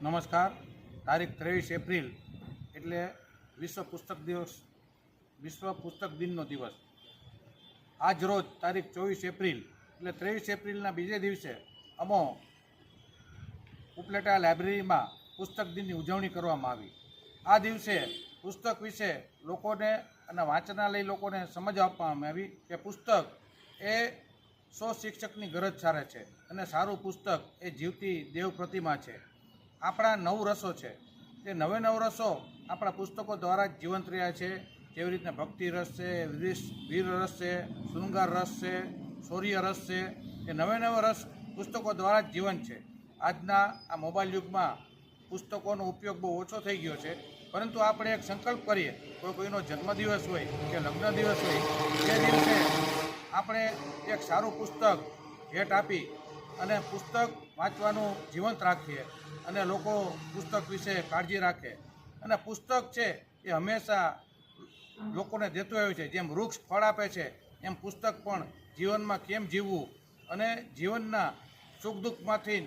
નમસ્કાર. તારીખ ત્રેવીસ એપ્રિલ એટલે વિશ્વ પુસ્તક દિવસ, વિશ્વ પુસ્તક દિનનો દિવસ. આજ રોજ તારીખ ચોવીસ એપ્રિલ એટલે ત્રેવીસ એપ્રિલના બીજે દિવસે અમો ઉપલેટા લાઇબ્રેરીમાં પુસ્તક દિનની ઉજવણી કરવામાં આવી. આ દિવસે પુસ્તક વિશે લોકોને અને વાંચનાલય લોકોને સમજ આપવામાં આવી કે પુસ્તક એ સો શિક્ષકની ગરજ સારે છે અને સારું પુસ્તક એ જીવતી દેવ પ્રતિમા છે. આપણા નવ રસો છે. તે નવે નવ રસો આપણા પુસ્તકો દ્વારા જ જીવંત રહ્યા છે. જેવી રીતના ભક્તિ રસ છે વીર- રસ છે, શૃંગાર રસ છે, શૌર્ય રસ છે, એ નવે નવે રસ પુસ્તકો દ્વારા જ જીવંત છે. આજના આ મોબાઈલ યુગમાં પુસ્તકોનો ઉપયોગ બહુ ઓછો થઈ ગયો છે. પરંતુ આપણે એક સંકલ્પ કરીએ, કોઈ કોઈનો જન્મદિવસ હોય કે લગ્ન દિવસ હોય તે દિવસે આપણે એક સારું પુસ્તક ભેટ આપી અને પુસ્તક વાંચવાનું જીવંત રાખીએ અને લોકો પુસ્તક વિશે કાળજી રાખે. અને પુસ્તક છે એ હંમેશા લોકોને દેતું આવ્યું છે. જેમ વૃક્ષ ફળ આપે છે, એમ પુસ્તક પણ જીવનમાં કેમ જીવવું? અને જીવનના સુખ દુઃખમાંથી